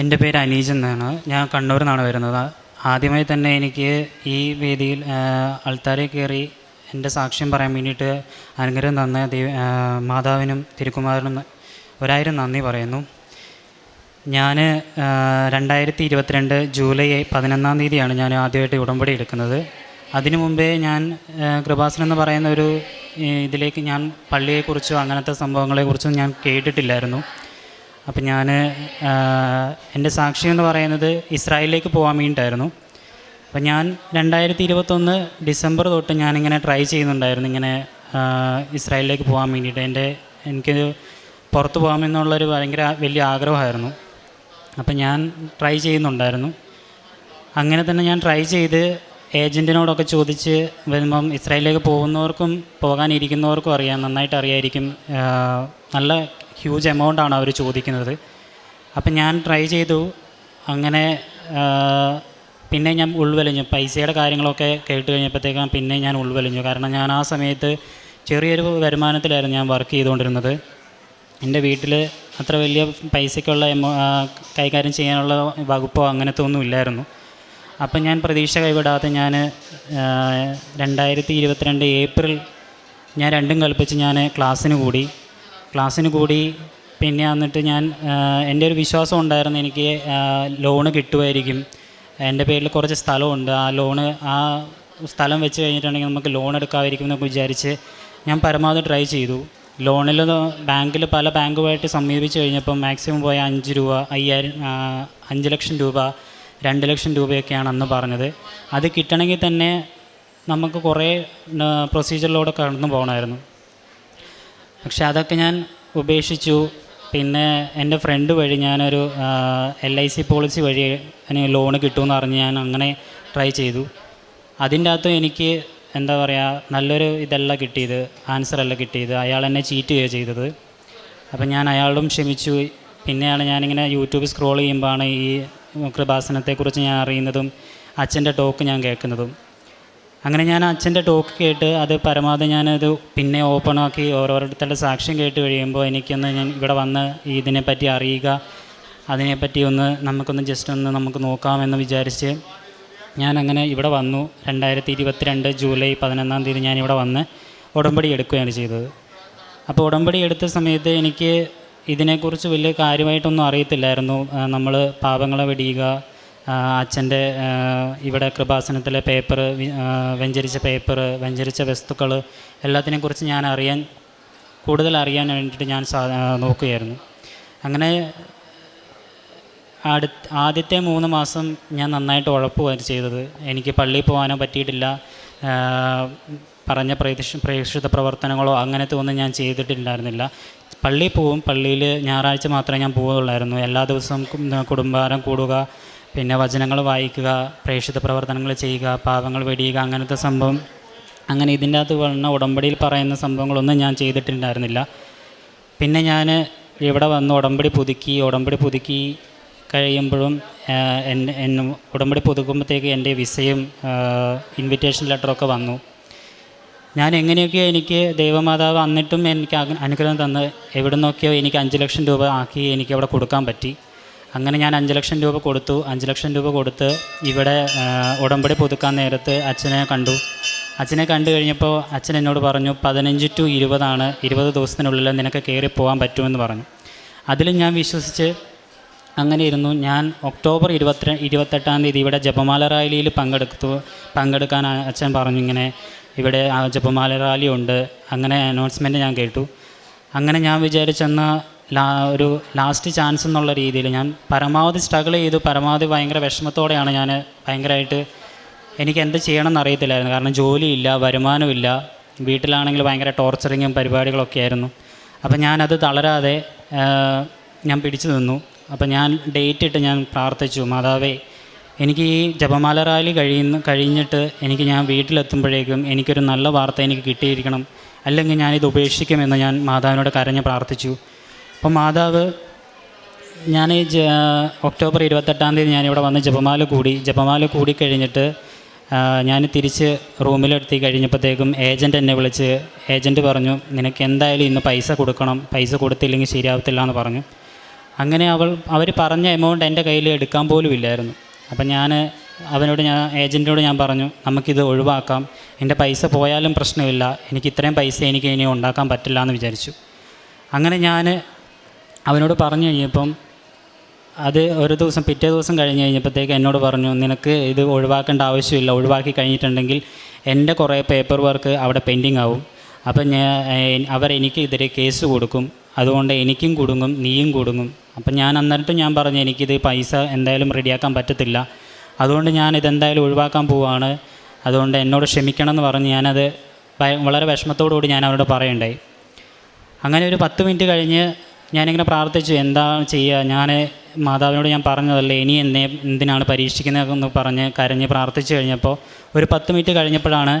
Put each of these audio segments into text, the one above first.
എന്റെ പേര് അനീജ് എന്നാണ്. ഞാൻ കണ്ണൂരിൽ നിന്നാണ് വരുന്നത്. ആദ്യമായി തന്നെ എനിക്ക് ഈ വേദിയിൽ അൾത്താരെ കയറി എന്റെ സാക്ഷ്യം പറയാൻ വേണ്ടിയിട്ട് അനുഗ്രഹം തന്ന ദൈവ മാതാവിനും തിരുക്കുമാരനും ഒരായിരം നന്ദി പറയുന്നു. ഞാൻ രണ്ടായിരത്തി ഇരുപത്തിരണ്ട് ജൂലൈ പതിനൊന്നാം തീയതിയാണ് ഞാൻ ആദ്യമായിട്ട് ഉടമ്പടി എടുക്കുന്നത്. അതിനു മുമ്പേ ഞാൻ കൃപാസനം എന്ന് പറയുന്ന ഒരു ഇതിലേക്ക് ഞാൻ പള്ളിയെക്കുറിച്ചോ അങ്ങനത്തെ സംഭവങ്ങളെക്കുറിച്ചും ഞാൻ കേട്ടിട്ടില്ലായിരുന്നു. അപ്പം ഞാൻ എന്റെ സാക്ഷ്യം എന്ന് പറയുന്നത് ഇസ്രായേലിലേക്ക് പോകാൻ വേണ്ടിയിട്ടായിരുന്നു. അപ്പം ഞാൻ രണ്ടായിരത്തി ഇരുപത്തൊന്ന് ഡിസംബർ തൊട്ട് ഞാനിങ്ങനെ ട്രൈ ചെയ്യുന്നുണ്ടായിരുന്നു ഇങ്ങനെ ഇസ്രായേലിലേക്ക് പോകാൻ വേണ്ടിയിട്ട്. എന്റെ എനിക്ക് പുറത്ത് പോകാമെന്നുള്ളൊരു ഭയങ്കര വലിയ ആഗ്രഹമായിരുന്നു. അപ്പം ഞാൻ ട്രൈ ചെയ്യുന്നുണ്ടായിരുന്നു. അങ്ങനെ തന്നെ ഞാൻ ട്രൈ ചെയ്ത് ഏജന്റിനോടൊക്കെ ചോദിച്ച് വരുമ്പം ഇസ്രായേലിലേക്ക് പോകുന്നവർക്കും പോകാനിരിക്കുന്നവർക്കും അറിയാം നന്നായിട്ട് അറിയായിരിക്കും നല്ല ഹ്യൂജ് എമൗണ്ടാണ് അവർ ചോദിക്കുന്നത്. അപ്പം ഞാൻ ട്രൈ ചെയ്തു. അങ്ങനെ പിന്നെ ഞാൻ ഉൾവലിഞ്ഞു. പൈസയുടെ കാര്യങ്ങളൊക്കെ കേട്ട് കഴിഞ്ഞപ്പോഴത്തേക്കും പിന്നെ ഞാൻ ഉൾവലിഞ്ഞു. കാരണം ഞാൻ ആ സമയത്ത് ചെറിയൊരു വരുമാനത്തിലായിരുന്നു ഞാൻ വർക്ക് ചെയ്തുകൊണ്ടിരുന്നത്. എന്റെ വീട്ടിൽ അത്ര വലിയ പൈസയ്ക്കുള്ള കൈകാര്യം ചെയ്യാനുള്ള വകുപ്പോ അങ്ങനത്തെ ഒന്നും ഇല്ലായിരുന്നു. അപ്പം ഞാൻ പ്രതീക്ഷ കൈവിടാതെ ഞാൻ രണ്ടായിരത്തി ഇരുപത്തിരണ്ട് ഏപ്രിൽ ഞാൻ രണ്ടും കൽപ്പിച്ച് ഞാൻ ക്ലാസ്സിന് കൂടി. ക്ലാസ്സിന് കൂടി പിന്നെ വന്നിട്ട് ഞാൻ എന്റെ ഒരു വിശ്വാസം ഉണ്ടായിരുന്നു എനിക്ക് ലോണ് കിട്ടുമായിരിക്കും. എന്റെ പേരിൽ കുറച്ച് സ്ഥലമുണ്ട്. ആ ലോണ് ആ സ്ഥലം വെച്ച് കഴിഞ്ഞിട്ടുണ്ടെങ്കിൽ നമുക്ക് ലോൺ എടുക്കാമായിരിക്കും എന്നൊക്കെ വിചാരിച്ച് ഞാൻ പരമാവധി ട്രൈ ചെയ്തു. ലോണിൽ ബാങ്കിൽ പല ബാങ്കുമായിട്ട് സമീപിച്ച് കഴിഞ്ഞപ്പോൾ മാക്സിമം പോയ അഞ്ച് രൂപ അയ്യായിരം അഞ്ച് ലക്ഷം രൂപ രണ്ട് ലക്ഷം രൂപയൊക്കെയാണ് അന്ന് പറഞ്ഞത്. അത് കിട്ടണമെങ്കിൽ തന്നെ നമുക്ക് കുറേ പ്രൊസീജിയറിലൂടെ കടന്നു പോകണമായിരുന്നു. പക്ഷെ അതൊക്കെ ഞാൻ ഉപേക്ഷിച്ചു. പിന്നെ എന്റെ ഫ്രണ്ട് വഴി ഞാനൊരു എൽ ഐ സി പോളിസി വഴി എനിക്ക് ലോണ് കിട്ടുമെന്ന് അറിഞ്ഞ് ഞാൻ അങ്ങനെ ട്രൈ ചെയ്തു. അതിന്റെ അകത്തും എനിക്ക് എന്താ പറയുക നല്ലൊരു ഇതല്ല കിട്ടിയത് ആൻസർ അല്ല കിട്ടിയത്. അയാൾ എന്നെ ചീറ്റ് ചെയ്യുക ചെയ്തത്. അപ്പം ഞാൻ അയാളോടും ക്ഷമിച്ചു. പിന്നെയാണ് ഞാനിങ്ങനെ യൂട്യൂബ് സ്ക്രോൾ ചെയ്യുമ്പോഴാണ് ഈ കൃപാസനത്തെക്കുറിച്ച് ഞാൻ അറിയുന്നതും അച്ഛന്റെ ടോക്ക് ഞാൻ കേൾക്കുന്നതും. അങ്ങനെ ഞാൻ അച്ഛന്റെ ടോക്ക് കേട്ട് അത് പരമാവധി ഞാനത് പിന്നെ ഓപ്പൺ ആക്കി ഓരോരുത്തരുടെ സാക്ഷ്യം കേട്ട് കഴിയുമ്പോൾ എനിക്കൊന്ന് ഞാൻ ഇവിടെ വന്ന് ഇതിനെപ്പറ്റി അറിയുക അതിനെപ്പറ്റി ഒന്ന് നമുക്കൊന്ന് ജസ്റ്റ് ഒന്ന് നമുക്ക് നോക്കാമെന്ന് വിചാരിച്ച് ഞാൻ അങ്ങനെ ഇവിടെ വന്നു. രണ്ടായിരത്തി ഇരുപത്തിരണ്ട് ജൂലൈ പതിനൊന്നാം തീയതി ഞാൻ ഇവിടെ വന്ന് ഉടമ്പടി എടുക്കുകയാണ് ചെയ്തത്. അപ്പോൾ ഉടമ്പടി എടുത്ത സമയത്ത് എനിക്ക് ഇതിനെക്കുറിച്ച് വലിയ കാര്യമായിട്ടൊന്നും അറിയത്തില്ലായിരുന്നു. നമ്മൾ പാപങ്ങളെ വെടിയുക അച്ഛന്റെ ഇവിടെ കൃപാസനത്തിലെ പേപ്പർ വെഞ്ചരിച്ച പേപ്പർ വെഞ്ചരിച്ച വസ്തുക്കൾ എല്ലാത്തിനെക്കുറിച്ച് ഞാൻ അറിയാൻ കൂടുതൽ അറിയാൻ വേണ്ടിയിട്ട് ഞാൻ നോക്കുകയായിരുന്നു. അങ്ങനെ അടു ആദ്യത്തെ മൂന്ന് മാസം ഞാൻ നന്നായിട്ട് ഉഴപ്പുകയാണ് ചെയ്തത്. എനിക്ക് പള്ളിയിൽ പോകാനോ പറ്റിയിട്ടില്ല. പറഞ്ഞ പ്രേക്ഷ പ്രേക്ഷിത പ്രവർത്തനങ്ങളോ അങ്ങനത്തെ ഒന്നും ഞാൻ ചെയ്തിട്ടുണ്ടായിരുന്നില്ല. പള്ളിയിൽ പോവും. പള്ളിയിൽ ഞായറാഴ്ച മാത്രമേ ഞാൻ പോവുകയുള്ളായിരുന്നു. എല്ലാ ദിവസവും കുടുംബാരം കൂടുക പിന്നെ വചനങ്ങൾ വായിക്കുക പ്രേക്ഷിത പ്രവർത്തനങ്ങൾ ചെയ്യുക പാപങ്ങൾ വെടിയുക അങ്ങനത്തെ സംഭവം. അങ്ങനെ ഇതിന്റെ അകത്ത് വന്ന ഉടമ്പടിയിൽ പറയുന്ന സംഭവങ്ങളൊന്നും ഞാൻ ചെയ്തിട്ടുണ്ടായിരുന്നില്ല. പിന്നെ ഞാൻ ഇവിടെ വന്ന് ഉടമ്പടി പുതുക്കി ഉടമ്പടി പുതുക്കി കഴിയുമ്പോഴും എന്റെ ഉടമ്പടി പുതുക്കുമ്പോഴത്തേക്ക് എന്റെ വിസയും ഇൻവിറ്റേഷൻ ലെറ്ററൊക്കെ വന്നു. ഞാൻ എങ്ങനെയൊക്കെയോ എനിക്ക് ദൈവമാതാവ് അന്നിട്ടും എനിക്ക് അനുഗ്രഹം തന്ന് എവിടെ നിന്നൊക്കെയോ എനിക്ക് അഞ്ച് ലക്ഷം രൂപ ആക്കി എനിക്ക് അവിടെ കൊടുക്കാൻ പറ്റി. അങ്ങനെ ഞാൻ അഞ്ച് ലക്ഷം രൂപ കൊടുത്തു. അഞ്ച് ലക്ഷം രൂപ കൊടുത്ത് ഇവിടെ ഉടമ്പടി പുതുക്കാൻ നേരത്ത് അച്ഛനെ കണ്ടു. അച്ഛനെ കണ്ടു കഴിഞ്ഞപ്പോൾ അച്ഛൻ എന്നോട് പറഞ്ഞു പതിനഞ്ച് ടു ഇരുപതാണ് ഇരുപത് ദിവസത്തിനുള്ളിൽ നിനക്ക് കയറി പോകാൻ പറ്റുമെന്ന് പറഞ്ഞു. അതിൽ ഞാൻ വിശ്വസിച്ച് അങ്ങനെ ഇരുന്നു. ഞാൻ ഒക്ടോബർ ഇരുപത്തി ഇരുപത്തെട്ടാം തീയതി ഇവിടെ ജപമാല റാലിയിൽ പങ്കെടുത്തു. പങ്കെടുക്കാൻ അച്ഛൻ പറഞ്ഞു ഇങ്ങനെ ഇവിടെ ജപമാല റാലി ഉണ്ട്. അങ്ങനെ അനൗൺസ്മെന്റ് ഞാൻ കേട്ടു. അങ്ങനെ ഞാൻ വിചാരിച്ചെന്ന ലാ ഒരു ലാസ്റ്റ് ചാൻസ് എന്നുള്ള രീതിയിൽ ഞാൻ പരമാവധി സ്ട്രഗിൾ ചെയ്തു പരമാവധി ഭയങ്കര വിഷമത്തോടെയാണ് ഞാൻ ഭയങ്കരമായിട്ട് എനിക്ക് എന്ത് ചെയ്യണമെന്ന് അറിയത്തില്ലായിരുന്നു. കാരണം ജോലിയില്ല വരുമാനമില്ല വീട്ടിലാണെങ്കിൽ ഭയങ്കര ടോർച്ചറിങ്ങും പരിപാടികളൊക്കെ ആയിരുന്നു. അപ്പം ഞാനത് തളരാതെ ഞാൻ പിടിച്ചു നിന്നു. അപ്പം ഞാൻ ഡേറ്റ് ഇട്ട് ഞാൻ പ്രാർത്ഥിച്ചു മാതാവേ എനിക്ക് ഈ ജപമാല റാലി കഴിയുന്ന കഴിഞ്ഞിട്ട് എനിക്ക് ഞാൻ വീട്ടിലെത്തുമ്പോഴേക്കും എനിക്കൊരു നല്ല വാർത്ത എനിക്ക് കിട്ടിയിരിക്കണം. അല്ലെങ്കിൽ ഞാനിത് ഉപേക്ഷിക്കുമെന്ന് ഞാൻ മാതാവിനോട് കരഞ്ഞ് പ്രാർത്ഥിച്ചു. അപ്പം മാതാവ് ഞാൻ ഈ ജ ഒക്ടോബർ ഇരുപത്തെട്ടാം തീയതി ഞാനിവിടെ വന്ന് ജപമാല കൂടി ജപമാല കൂടി കഴിഞ്ഞിട്ട് ഞാൻ തിരിച്ച് റൂമിലെത്തി കഴിഞ്ഞപ്പോഴത്തേക്കും ഏജന്റ് എന്നെ വിളിച്ച് ഏജന്റ് പറഞ്ഞു നിനക്ക് എന്തായാലും ഇന്ന് പൈസ കൊടുക്കണം പൈസ കൊടുത്തില്ലെങ്കിൽ ശരിയാവത്തില്ല എന്ന് പറഞ്ഞു. അങ്ങനെ അവൾ അവർ പറഞ്ഞ എമൗണ്ട് എന്റെ കയ്യിൽ എടുക്കാൻ പോലും ഇല്ലായിരുന്നു. അപ്പം ഞാൻ അവനോട് ഞാൻ ഏജന്റിനോട് ഞാൻ പറഞ്ഞു നമുക്കിത് ഒഴിവാക്കാം എന്റെ പൈസ പോയാലും പ്രശ്നമില്ല എനിക്ക് ഇത്രയും പൈസ എനിക്ക് ഇനി ഉണ്ടാക്കാൻ പറ്റില്ല എന്ന് വിചാരിച്ചു. അങ്ങനെ ഞാൻ അവനോട് പറഞ്ഞു കഴിഞ്ഞപ്പം അത് ഒരു ദിവസം പിറ്റേ ദിവസം കഴിഞ്ഞ് കഴിഞ്ഞപ്പോഴത്തേക്ക് എന്നോട് പറഞ്ഞു നിനക്ക് ഇത് ഒഴിവാക്കേണ്ട ആവശ്യമില്ല. ഒഴിവാക്കി കഴിഞ്ഞിട്ടുണ്ടെങ്കിൽ എന്റെ കുറേ പേപ്പർ വർക്ക് അവിടെ പെൻഡിങ് ആവും. അപ്പം ഞാൻ അവർ എനിക്കെതിരെ കേസ് കൊടുക്കും. അതുകൊണ്ട് എനിക്കും കുടുങ്ങും നീയും കുടുങ്ങും. അപ്പം ഞാൻ അന്നിട്ട് ഞാൻ പറഞ്ഞു എനിക്കിത് പൈസ എന്തായാലും റെഡിയാക്കാൻ പറ്റത്തില്ല. അതുകൊണ്ട് ഞാൻ ഇതെന്തായാലും ഒഴിവാക്കാൻ പോവാണ്. അതുകൊണ്ട് എന്നോട് ക്ഷമിക്കണം എന്ന് പറഞ്ഞ് ഞാനത് വളരെ വിഷമത്തോടു കൂടി ഞാൻ അവരോട് പറയണ്ടായി അങ്ങനെ ഒരു പത്ത് മിനിറ്റ് കഴിഞ്ഞ് ഞാനിങ്ങനെ പ്രാർത്ഥിച്ചു എന്താ ചെയ്യുക ഞാൻ മാതാവിനോട് ഞാൻ പറഞ്ഞതല്ലേ ഇനി എന്നെ എന്തിനാണ് പരീക്ഷിക്കുന്നതെന്ന് പറഞ്ഞ് കരഞ്ഞ് പ്രാർത്ഥിച്ചു കഴിഞ്ഞപ്പോൾ ഒരു പത്ത് മിനിറ്റ് കഴിഞ്ഞപ്പോഴാണ്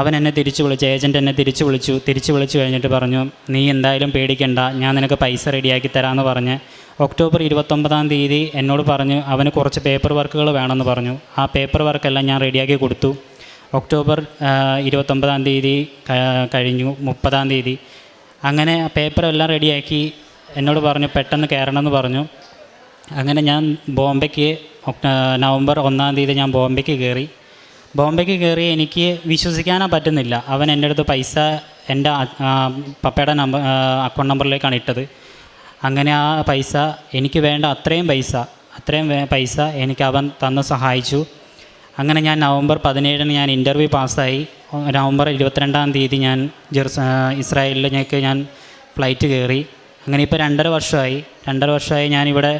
അവൻ എന്നെ തിരിച്ചു വിളിച്ചു ഏജന്റ് എന്നെ തിരിച്ചു വിളിച്ചു. തിരിച്ചു വിളിച്ചു കഴിഞ്ഞിട്ട് പറഞ്ഞു നീ എന്തായാലും പേടിക്കണ്ട ഞാൻ നിനക്ക് പൈസ റെഡിയാക്കി തരാമെന്ന് പറഞ്ഞ് ഒക്ടോബർ ഇരുപത്തൊമ്പതാം തീയതി എന്നോട് പറഞ്ഞു അവന് കുറച്ച് പേപ്പർ വർക്കുകൾ വേണമെന്ന് പറഞ്ഞു. ആ പേപ്പർ വർക്കെല്ലാം ഞാൻ റെഡിയാക്കി കൊടുത്തു. ഒക്ടോബർ ഇരുപത്തൊമ്പതാം തീയതി കഴിഞ്ഞു മുപ്പതാം തീയതി. അങ്ങനെ പേപ്പറെല്ലാം റെഡിയാക്കി എന്നോട് പറഞ്ഞു പെട്ടെന്ന് കയറണമെന്ന് പറഞ്ഞു. അങ്ങനെ ഞാൻ ബോംബെക്ക് നവംബർ ഒന്നാം തീയതി ഞാൻ ബോംബെക്ക് കയറി. ബോംബെക്ക് കയറി എനിക്ക് വിശ്വസിക്കാനാ പറ്റുന്നില്ല. അവൻ എന്റെ അടുത്ത് പൈസ എന്റെ പപ്പയുടെ നമ്പർ അക്കൗണ്ട് നമ്പറിലേക്കാണ് ഇട്ടത്. അങ്ങനെ ആ പൈസ എനിക്ക് വേണ്ട അത്രയും പൈസ അത്രയും പൈസ എനിക്ക് അവൻ തന്ന് സഹായിച്ചു. അങ്ങനെ ഞാൻ നവംബർ പതിനേഴിന് ഞാൻ ഇന്റർവ്യൂ പാസ്സായി. നവംബർ ഇരുപത്തിരണ്ടാം തീയതി ഞാൻ ജെറുസ ഇസ്രായേലിലേക്ക് ഞാൻ ഫ്ലൈറ്റ് കയറി. അങ്ങനെ ഇപ്പോൾ രണ്ടര വർഷമായി. രണ്ടര വർഷമായി ഞാനിവിടെ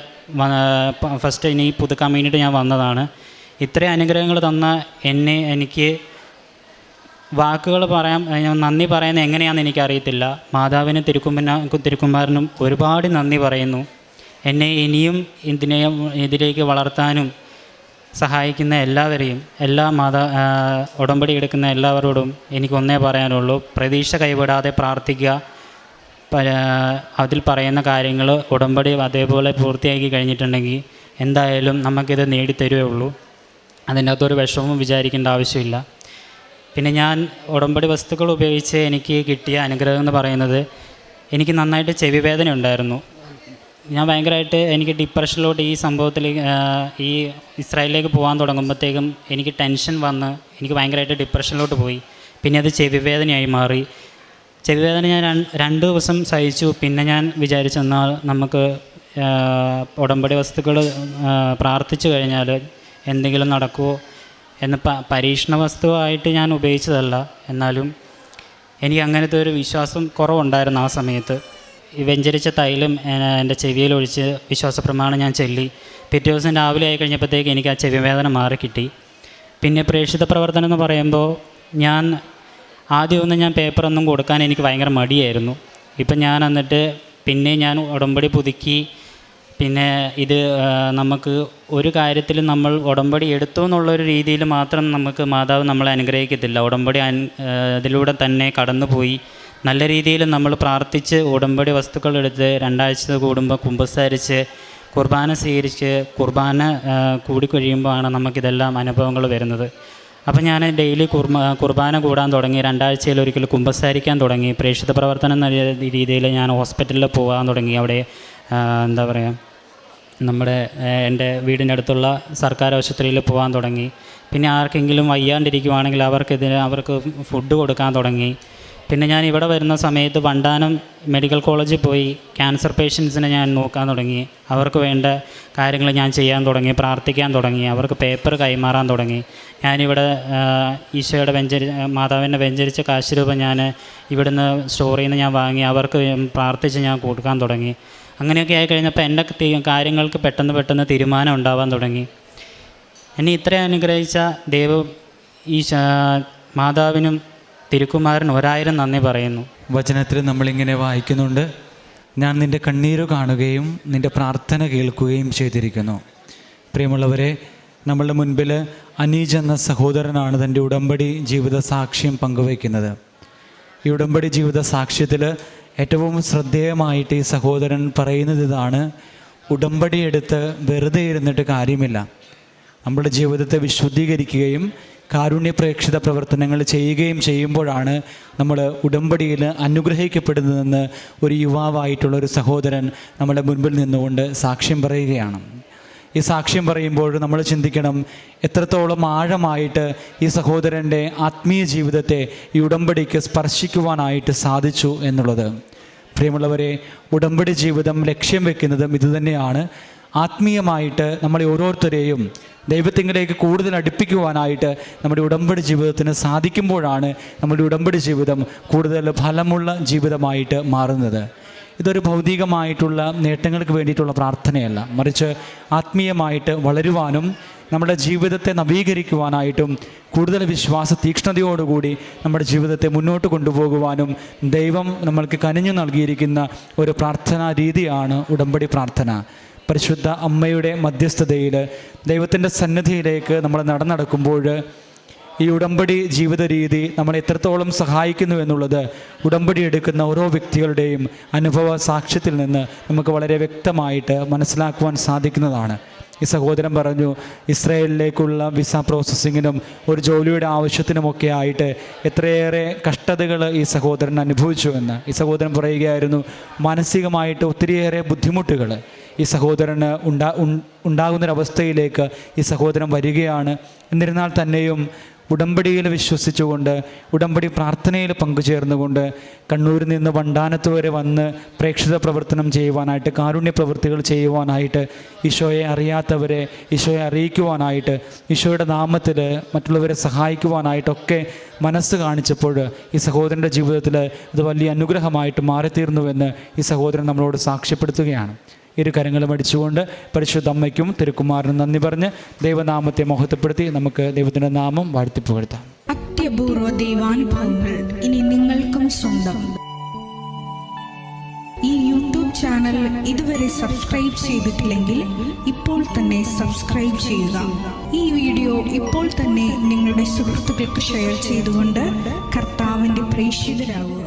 ഫസ്റ്റ് ഇനി പുതുക്കാൻ വേണ്ടിയിട്ട് ഞാൻ വന്നതാണ്. ഇത്രയും അനുഗ്രഹങ്ങൾ തന്ന എന്നെ എനിക്ക് വാക്കുകൾ പറയാൻ നന്ദി പറയുന്നത് എങ്ങനെയാണെന്ന് എനിക്കറിയത്തില്ല. മാതാവിന് തിരുക്കുമ്പന തിരുക്കുമാരനും ഒരുപാട് നന്ദി പറയുന്നു. എന്നെ ഇനിയും ഇതിനെ ഇതിലേക്ക് വളർത്താനും സഹായിക്കുന്ന എല്ലാവരെയും എല്ലാ മാതാ ഉടമ്പടി എടുക്കുന്ന എല്ലാവരോടും എനിക്കൊന്നേ പറയാനുള്ളൂ. പ്രതീക്ഷ കൈവിടാതെ പ്രാർത്ഥിക്കുക. അതിൽ പറയുന്ന കാര്യങ്ങൾ ഉടമ്പടി അതേപോലെ പൂർത്തിയാക്കി കഴിഞ്ഞിട്ടുണ്ടെങ്കിൽ എന്തായാലും നമുക്കിത് നേടിത്തരുവേ ഉള്ളൂ അതിന്റെ അകത്തൊരു വിഷമവും വിചാരിക്കേണ്ട ആവശ്യമില്ല. പിന്നെ ഞാൻ ഉടമ്പടി വസ്തുക്കൾ ഉപയോഗിച്ച് എനിക്ക് കിട്ടിയ അനുഗ്രഹം എന്ന് പറയുന്നത് എനിക്ക് നന്നായിട്ട് ചെവി വേദന ഉണ്ടായിരുന്നു. ഞാൻ ഭയങ്കരമായിട്ട് എനിക്ക് ഡിപ്രഷനിലോട്ട് ഈ സംഭവത്തിൽ ഈ ഇസ്രായേലിലേക്ക് പോകാൻ തുടങ്ങുമ്പോഴത്തേക്കും എനിക്ക് ടെൻഷൻ വന്ന് എനിക്ക് ഭയങ്കരമായിട്ട് ഡിപ്രഷനിലോട്ട് പോയി. പിന്നെ അത് ചെവി വേദനയായി മാറി. ചെവി വേദന ഞാൻ രണ്ട് ദിവസം സഹിച്ചു. പിന്നെ ഞാൻ വിചാരിച്ചു എന്നാൽ നമുക്ക് ഉടമ്പടി വസ്തുക്കൾ പ്രാർത്ഥിച്ചു കഴിഞ്ഞാൽ എന്തെങ്കിലും നടക്കുമോ എന്ന് പ പരീക്ഷണ വസ്തുവായിട്ട് ഞാൻ ഉപയോഗിച്ചതല്ല. എന്നാലും എനിക്ക് അങ്ങനത്തെ ഒരു വിശ്വാസം കുറവുണ്ടായിരുന്നു ആ സമയത്ത്. ഈ വെഞ്ചരിച്ച തൈലും എന്റെ ചെവിയിൽ ഒഴിച്ച് വിശ്വാസ പ്രമാണം ഞാൻ ചൊല്ലി. പിറ്റേ ദിവസം രാവിലെ ആയി കഴിഞ്ഞപ്പോഴത്തേക്ക് എനിക്ക് ആ ചെവി വേദന മാറി കിട്ടി പിന്നെ പ്രേക്ഷിത പ്രവർത്തനം എന്ന് പറയുമ്പോൾ ഞാൻ ആദ്യമൊന്നും ഞാൻ പേപ്പറൊന്നും കൊടുക്കാൻ എനിക്ക് ഭയങ്കര മടിയായിരുന്നു. ഇപ്പം ഞാൻ എന്നിട്ട് പിന്നെ ഞാൻ ഉടമ്പടി പുതുക്കി. പിന്നെ ഇത് നമുക്ക് ഒരു കാര്യത്തിൽ നമ്മൾ ഉടമ്പടി എടുത്തു എന്നുള്ളൊരു രീതിയിൽ മാത്രം നമുക്ക് മാതാവ് നമ്മളെ അനുഗ്രഹിക്കത്തില്ല. ഉടമ്പടി അതിലൂടെ തന്നെ കടന്നുപോയി. നല്ല രീതിയിൽ നമ്മൾ പ്രാർത്ഥിച്ച് ഉടമ്പടി വസ്തുക്കൾ എടുത്ത് രണ്ടാഴ്ച കൂടുമ്പോൾ കുമ്പസാരിച്ച് കുർബാന സ്വീകരിച്ച് കുർബാന കൂടിക്കഴിയുമ്പോഴാണ് കൂടി കഴിയുമ്പോഴാണ് നമുക്കിതെല്ലാം അനുഭവങ്ങൾ വരുന്നത്. അപ്പം ഞാൻ ഡെയിലി കുർബ കുർബാന കൂടാൻ തുടങ്ങി. രണ്ടാഴ്ചയിൽ ഒരിക്കൽ കുമ്പസാരിക്കാൻ തുടങ്ങി. പ്രേക്ഷിത പ്രവർത്തനം എന്ന രീതിയിൽ ഞാൻ ഹോസ്പിറ്റലിൽ പോകാൻ തുടങ്ങി. അവിടെ എന്താ പറയുക നമ്മുടെ എന്റെ വീടിന്റെ അടുത്തുള്ള സർക്കാർ ആശുപത്രിയിൽ പോകാൻ തുടങ്ങി. പിന്നെ ആർക്കെങ്കിലും വയ്യാണ്ടിരിക്കുവാണെങ്കിൽ അവർക്കിതിന് അവർക്ക് ഫുഡ് കൊടുക്കാൻ തുടങ്ങി. പിന്നെ ഞാൻ ഇവിടെ വരുന്ന സമയത്ത് വണ്ടാനം മെഡിക്കൽ കോളേജിൽ പോയി ക്യാൻസർ പേഷ്യൻസിനെ ഞാൻ നോക്കാൻ തുടങ്ങി. അവർക്ക് വേണ്ട കാര്യങ്ങൾ ഞാൻ ചെയ്യാൻ തുടങ്ങി പ്രാർത്ഥിക്കാൻ തുടങ്ങി അവർക്ക് പേപ്പർ കൈമാറാൻ തുടങ്ങി. ഞാനിവിടെ ഈശോയുടെ വെഞ്ചരി മാതാവിന്റെ വെഞ്ചരിച്ച കാശ് രൂപ ഞാൻ ഇവിടുന്ന് സ്റ്റോറിൽ നിന്ന് ഞാൻ വാങ്ങി അവർക്ക് പ്രാർത്ഥിച്ച് ഞാൻ കൊടുക്കാൻ തുടങ്ങി. അങ്ങനെയൊക്കെ ആയി കഴിഞ്ഞപ്പോൾ എന്റെ കാര്യങ്ങൾക്ക് പെട്ടെന്ന് പെട്ടെന്ന് തീരുമാനം ഉണ്ടാവാൻ തുടങ്ങി. എന്നെ ഇത്രയും അനുഗ്രഹിച്ച ദൈവം ഈ മാതാവിനും തിരുക്കുമാരനും ഒരായിരം നന്ദി പറയുന്നു. വചനത്തിൽ നമ്മളിങ്ങനെ വായിക്കുന്നുണ്ട്. ഞാൻ നിന്റെ കണ്ണീര് കാണുകയും നിന്റെ പ്രാർത്ഥന കേൾക്കുകയും ചെയ്തിരിക്കുന്നു. പ്രിയമുള്ളവരെ നമ്മളുടെ മുൻപിൽ അനീജ് എന്ന സഹോദരനാണ് തന്റെ ഉടമ്പടി ജീവിത സാക്ഷ്യം പങ്കുവയ്ക്കുന്നത്. ഈ ഉടമ്പടി ജീവിത സാക്ഷ്യത്തിൽ ഏറ്റവും ശ്രദ്ധേയമായിട്ട് ഈ സഹോദരൻ പറയുന്നത് ഇതാണ് ഉടമ്പടി എടുത്ത് വെറുതെ ഇരുന്നിട്ട് കാര്യമില്ല. നമ്മുടെ ജീവിതത്തെ വിശുദ്ധീകരിക്കുകയും കാരുണ്യ പ്രേക്ഷിത പ്രവർത്തനങ്ങൾ ചെയ്യുകയും ചെയ്യുമ്പോഴാണ് നമ്മൾ ഉടമ്പടിയിൽ അനുഗ്രഹിക്കപ്പെടുന്നതെന്ന് ഒരു യുവാവായിട്ടുള്ള ഒരു സഹോദരൻ നമ്മുടെ മുൻപിൽ നിന്നുകൊണ്ട് സാക്ഷ്യം പറയുകയാണ്. ഈ സാക്ഷ്യം പറയുമ്പോൾ നമ്മൾ ചിന്തിക്കണം എത്രത്തോളം ആഴമായിട്ട് ഈ സഹോദരന്റെ ആത്മീയ ജീവിതത്തെ ഈ ഉടമ്പടിക്ക് സ്പർശിക്കുവാനായിട്ട് സാധിച്ചു എന്നുള്ളത്. പ്രിയമുള്ളവരെ ഉടമ്പടി ജീവിതം ലക്ഷ്യം വെക്കുന്നതും ഇതുതന്നെയാണ്. ആത്മീയമായിട്ട് നമ്മളെ ഓരോരുത്തരെയും ദൈവത്തിങ്കിലേക്ക് കൂടുതൽ അടുപ്പിക്കുവാനായിട്ട് നമ്മുടെ ഉടമ്പടി ജീവിതത്തിന് സാധിക്കുമ്പോഴാണ് നമ്മുടെ ഉടമ്പടി ജീവിതം കൂടുതൽ ഫലമുള്ള ജീവിതമായിട്ട് മാറുന്നത്. ഇതൊരു ഭൗതികമായിട്ടുള്ള നേട്ടങ്ങൾക്ക് വേണ്ടിയിട്ടുള്ള പ്രാർത്ഥനയല്ല. മറിച്ച് ആത്മീയമായിട്ട് വളരുവാനും നമ്മുടെ ജീവിതത്തെ നവീകരിക്കുവാനായിട്ടും കൂടുതൽ വിശ്വാസ തീക്ഷ്ണതയോടുകൂടി നമ്മുടെ ജീവിതത്തെ മുന്നോട്ട് കൊണ്ടുപോകുവാനും ദൈവം നമ്മൾക്ക് കനിഞ്ഞു നൽകിയിരിക്കുന്ന ഒരു പ്രാർത്ഥനാ രീതിയാണ് ഉടമ്പടി പ്രാർത്ഥന. പരിശുദ്ധ അമ്മയുടെ മധ്യസ്ഥതയിൽ ദൈവത്തിന്റെ സന്നിധിയിലേക്ക് നമ്മൾ നടന്നടക്കുമ്പോൾ ഈ ഉടമ്പടി ജീവിത രീതി നമ്മളെ എത്രത്തോളം സഹായിക്കുന്നു എന്നുള്ളത് ഉടമ്പടി എടുക്കുന്ന ഓരോ വ്യക്തികളുടെയും അനുഭവ സാക്ഷ്യത്തിൽ നിന്ന് നമുക്ക് വളരെ വ്യക്തമായിട്ട് മനസ്സിലാക്കുവാൻ സാധിക്കുന്നതാണ്. ഈ സഹോദരൻ പറഞ്ഞു ഇസ്രയേലിലേക്കുള്ള വിസ പ്രോസസ്സിങ്ങിനും ഒരു ജോലിയുടെ ആവശ്യത്തിനുമൊക്കെ ആയിട്ട് എത്രയേറെ കഷ്ടതകൾ ഈ സഹോദരൻ അനുഭവിച്ചു എന്ന്. ഈ സഹോദരൻ പറയുകയായിരുന്നു മാനസികമായിട്ട് ഒത്തിരിയേറെ ബുദ്ധിമുട്ടുകൾ ഈ സഹോദരന് ഉണ്ടാ ഉണ്ടാകുന്നൊരവസ്ഥയിലേക്ക് ഈ സഹോദരൻ വരികയാണ്. എന്നിരുന്നാൽ തന്നെയും ഉടമ്പടിയിൽ വിശ്വസിച്ചുകൊണ്ട് ഉടമ്പടി പ്രാർത്ഥനയിൽ പങ്കുചേർന്നുകൊണ്ട് കണ്ണൂരിൽ നിന്ന് വണ്ടാനത്ത് വരെ വന്ന് പ്രേക്ഷിത പ്രവർത്തനം ചെയ്യുവാനായിട്ട് കാരുണ്യ പ്രവൃത്തികൾ ചെയ്യുവാനായിട്ട് ഈശോയെ അറിയാത്തവരെ ഈശോയെ അറിയിക്കുവാനായിട്ട് ഈശോയുടെ നാമത്തിൽ മറ്റുള്ളവരെ സഹായിക്കുവാനായിട്ടൊക്കെ മനസ്സ് കാണിച്ചപ്പോൾ ഈ സഹോദരന്റെ ജീവിതത്തിൽ ഇത് വലിയ അനുഗ്രഹമായിട്ട് മാറിത്തീർന്നുവെന്ന് ഈ സഹോദരൻ നമ്മളോട് സാക്ഷ്യപ്പെടുത്തുകയാണ്. ഇരു കരങ്ങളും അടിച്ചുകൊണ്ട് പരിശുദ്ധ അമ്മയ്ക്കും തിരുക്കുമാറിനും നന്ദി പറഞ്ഞ് ദൈവനാമത്തെ മഹത്വപ്പെടുത്തി നമുക്ക് ദൈവത്തിന്റെ നാമം വാഴ്ത്തിപ്പുകഴ്ത്താം. അത്യപൂർവ ദൈവാനുഭവങ്ങൾ ഇനി നിങ്ങൾക്കും സ്വന്തം. ഈ യൂട്യൂബ് ചാനൽ ഇതുവരെ സബ്സ്ക്രൈബ് ചെയ്തിട്ടില്ലെങ്കിൽ ഇപ്പോൾ തന്നെ സബ്സ്ക്രൈബ് ചെയ്യുക. ഈ വീഡിയോ ഇപ്പോൾ തന്നെ നിങ്ങളുടെ സുഹൃത്തുക്കൾക്ക് ഷെയർ ചെയ്തുകൊണ്ട് കർത്താവിന്റെ പ്രേക്ഷിതരാകുക.